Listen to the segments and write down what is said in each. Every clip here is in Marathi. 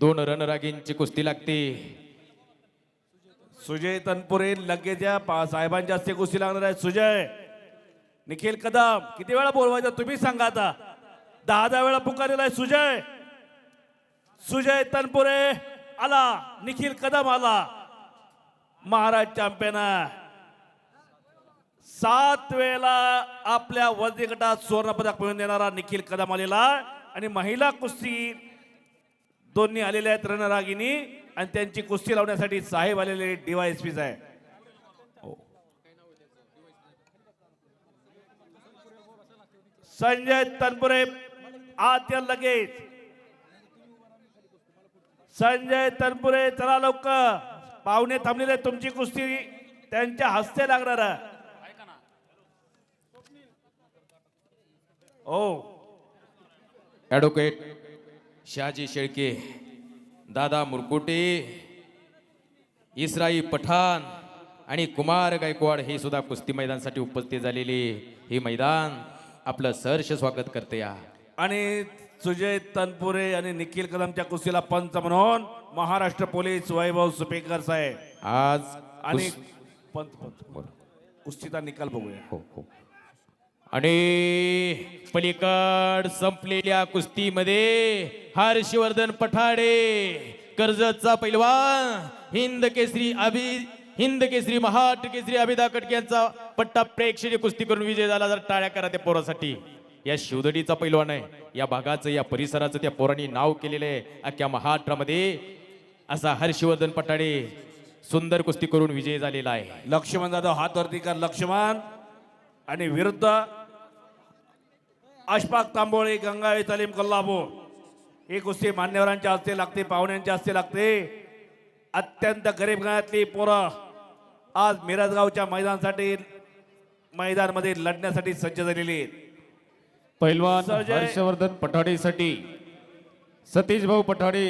दोन रणरागींची कुस्ती लागते. सुजय तनपुरे लगेच या साहेबांच्या हस्ते कुस्ती लागणार आहे. सुजय निखिल कदम किती वेळा बोलवायचं तुम्ही सांगा आता. दहा दहा वेळा पुकारलेला आहे सुजय. सुजय तनपुरे आला निखिल कदम आला. महाराज चॅम्पियन सात वेळेला आपल्या वर्दी गटात सुवर्ण पदक मिळवून देणारा निखिल कदम आलेला आणि महिला कुस्ती दोन्ही आलेले आहेत रणरागिनी आणि त्यांची कुस्ती लावण्यासाठी साहेब आलेले डीवायएसपीच आहे हो. संजय तनपुरे आत या लगेच. संजय तनपुरे चला लवकर. पाहुणे थांबलेले तुमची कुस्ती. त्यांच्या हस्ते लागणार आहे. हो. ॲडव्होकेट शहाजी शेळके दादा मुरकुटे इसराई पठाण आणि कुमार गायकवाड हे सुद्धा कुस्ती मैदानासाठी उपस्थित झालेले हे मैदान आपलं सहर्ष स्वागत करते या. आणि सुजय तनपुरे आणि निखिल कदमच्या कुस्तीला पंच म्हणून महाराष्ट्र पोलीस वैभव सुपेकर साहेब. आज आणि पंच पंच. कुस्तीचा निकाल बघूया. हो हो. आणि पलीकड संपलेल्या कुस्तीमध्ये हर्षवर्धन पठाडे कर्जतचा पैलवान हिंद केसरी अभि हिंद केसरी महाट केसरी अभिदा कटके यांचा पट्टा प्रेक्षणीय कुस्ती करून विजय झाला जर टाळ्या करा त्या पोरासाठी. या शिवदडीचा पैलवान आहे. या भागाचं या परिसराचं त्या पोरांनी नाव केलेलं आहे. अख्ख्या महाराष्ट्रामध्ये असा हर्षवर्धन पठाडे सुंदर कुस्ती करून विजय झालेला आहे. लक्ष्मण जाधव हात वरती कर लक्ष्मण. आणि विरुद्ध अशफाक तांबोळे गंगावे तालीम कोल्हापूर. ही कुस्ती मान्यवरांच्या हस्ते लागते पाहुण्यांच्या हस्ते लागते. अत्यंत गरीब घरातली पोरं आज मिरजगावच्या मैदानासाठी मैदानमध्ये लढण्यासाठी सज्ज झालेली आहेत. पैलवान हर्षवर्धन पठाडेसाठी सतीश भाऊ पठाडे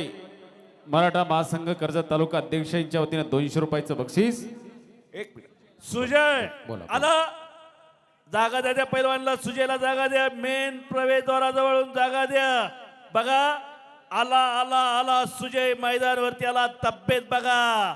मराठा महासंघ कर्जत तालुका अध्यक्ष यांच्या वतीनं दोनशे रुपयाचं बक्षीस. एक मिनिट. सुजय बोला. आला. जागा द्या त्या पैलवानला सुजयला जागा द्या मेन प्रवेशद्वाराजवळून जागा द्या. बघा आला आला आला सुजय मैदानवरती आला तब्येत बघा.